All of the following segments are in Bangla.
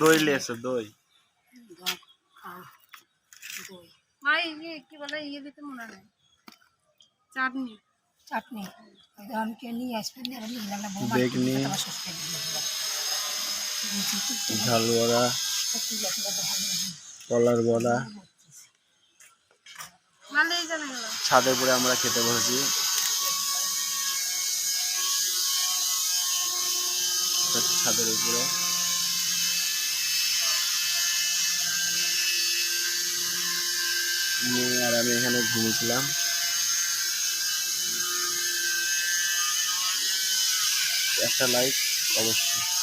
দই লিয়েছে দই। ভাই ইয়ে কি বলে ইয়ে দিতে মনে নেই। চাটনি। চাটনি। আমি নিয়ে আসবেন আর আমি নিলাম না বৌমা বেগনি। ঝাল বড়া কলার বড়া। ভালোই জানা ছাদে উপরে আমরা খেতে বসেছি। হচ্ছে ছাদের উপরে। মেয়ে আর আমি এখানে ঘুমিয়েছিলাম একটা লাইক অবশ্যই।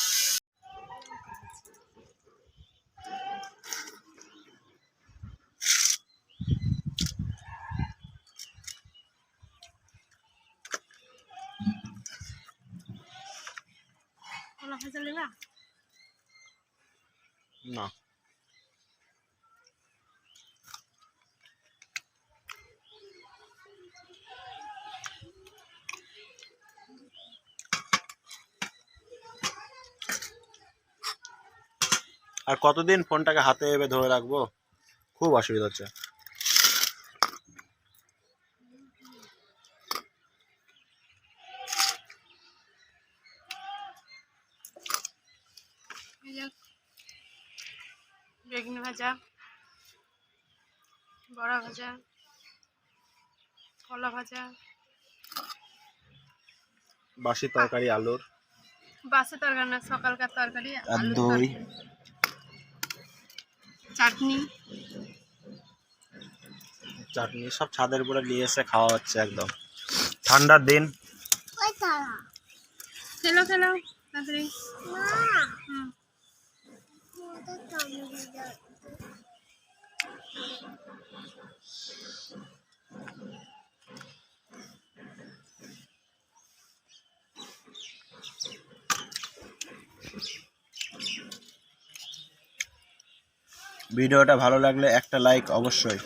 আর কতদিন ফোনটাকে হাতে এভাবে ধরে রাখব? খুব অসুবিধা হচ্ছে। বেগুনি ভাজা বড়া ভাজা কলা ভাজা বাসি তরকারি আলুর। বাসি তরকারি না সকালকার তরকারি আর দই। চাটনি। চাটনি সব ছাদের উপরে নিয়ে এসে খাওয়া হচ্ছে একদম। ঠান্ডার দিন। খেলো খেলো তাড়াতাড়ি। হুম। ভিডিওটা ভালো লাগলে একটা লাইক অবশ্যই।